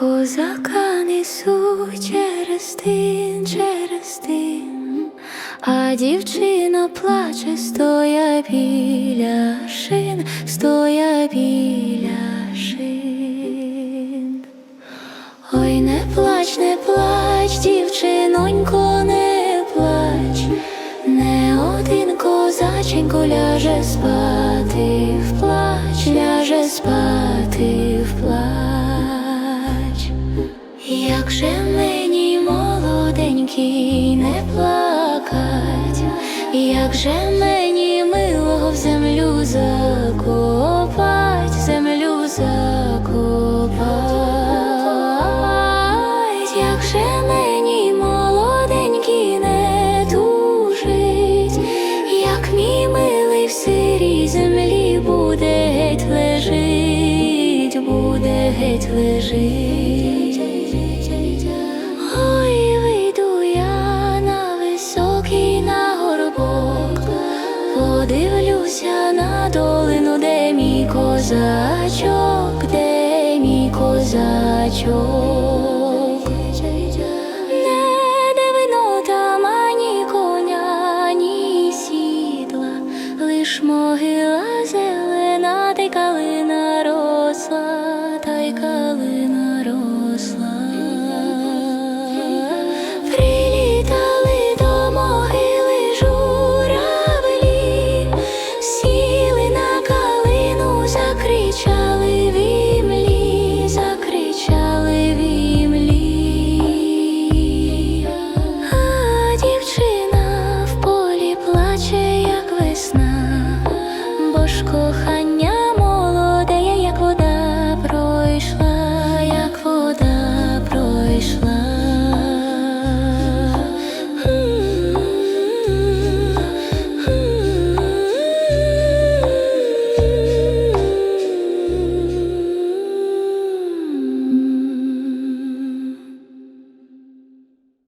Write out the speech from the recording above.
козака несу через тин, через тин, а дівчина плаче, стоя біля шин, стоя біля шин. Ой, не плач, не плач, дівчинонько, не плач, не один козаченько ляже спати плач, ляже спати молоденький не плакать, як же мені милого в землю закопать, в землю закопать, як же мені молоденький не тужить, як мій милий в сирій землі буде геть лежить, буде геть лежить. Подивлюся на долину, де мій козачок, де мій козачок.